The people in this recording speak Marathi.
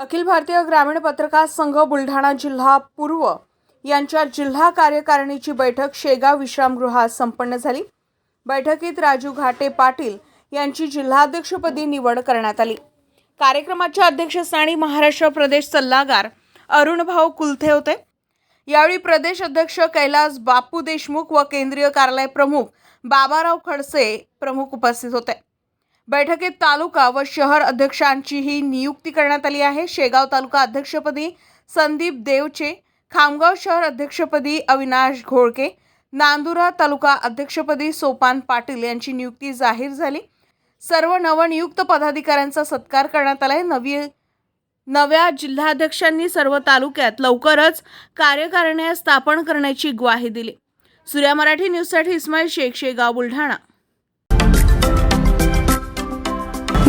अखिल भारतीय ग्रामीण पत्रकार संघ बुलढाणा जिल्हा पूर्व यांच्या जिल्हा कार्यकारिणीची बैठक शेगाव विश्रामगृहात संपन्न झाली. बैठकीत राजू घाटे पाटील यांची जिल्हाध्यक्षपदी निवड करण्यात आली. कार्यक्रमाच्या अध्यक्षस्थानी महाराष्ट्र प्रदेश सल्लागार अरुणभाऊ कुलथे होते. यावेळी प्रदेश अध्यक्ष कैलास बापू देशमुख व केंद्रीय कार्यालय प्रमुख बाबाराव खडसे प्रमुख उपस्थित होते. बैठकीत तालुका व शहर अध्यक्षांचीही नियुक्ती करण्यात आली आहे. शेगाव तालुका अध्यक्षपदी संदीप देवचे खामगाव शहर अध्यक्षपदी अविनाश घोळके नांदुरा तालुका अध्यक्षपदी सोपान पाटील यांची नियुक्ती जाहीर झाली. सर्व नवनियुक्त पदाधिकाऱ्यांचा सत्कार करण्यात आला आहे. नवी नव्या जिल्हाध्यक्षांनी सर्व तालुक्यात लवकरच कार्यकारिण्या स्थापन करण्याची ग्वाही दिली. सूर्या मराठी न्यूजसाठी इस्माईल शेख शेगाव बुलढाणा.